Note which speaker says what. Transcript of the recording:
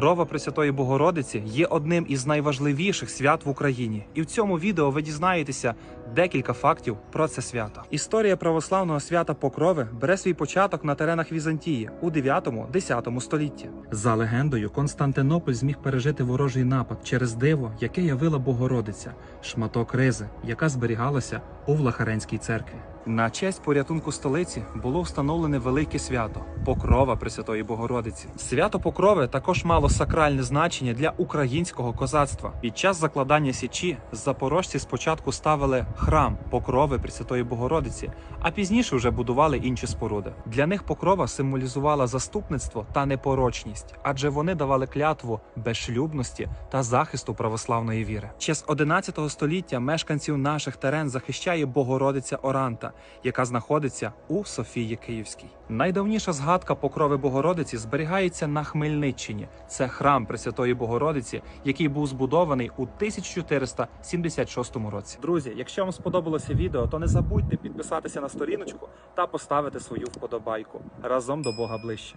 Speaker 1: Покрова Пресвятої Богородиці є одним із найважливіших свят в Україні, і в цьому відео ви дізнаєтеся декілька фактів про це свято. Історія православного свята Покрови бере свій початок на теренах Візантії у 9-10 столітті. За легендою, Константинополь зміг пережити ворожий напад через диво, яке явила Богородиця, шматок ризи, яка зберігалася у Влахаренській церкві. На честь порятунку столиці було встановлене велике свято Покрова Пресвятої Богородиці. Свято Покрови також мало сакральне значення для українського козацтва. Під час закладання січі запорожці спочатку ставили храм Покрови Пресвятої Богородиці, а пізніше вже будували інші споруди. Для них покрова символізувала заступництво та непорочність, адже вони давали клятву безшлюбності та захисту православної віри. Ще з 11 століття мешканців наших терен захищає Богородиця Оранта, яка знаходиться у Софії Київській. Найдавніша згадка покрови Богородиці зберігається на Хмельниччині. Це храм Пресвятої Богородиці, який був збудований у 1476 році. Друзі, якщо вам сподобалося відео, то не забудьте підписатися на сторіночку та поставити свою вподобайку разом до Бога ближче.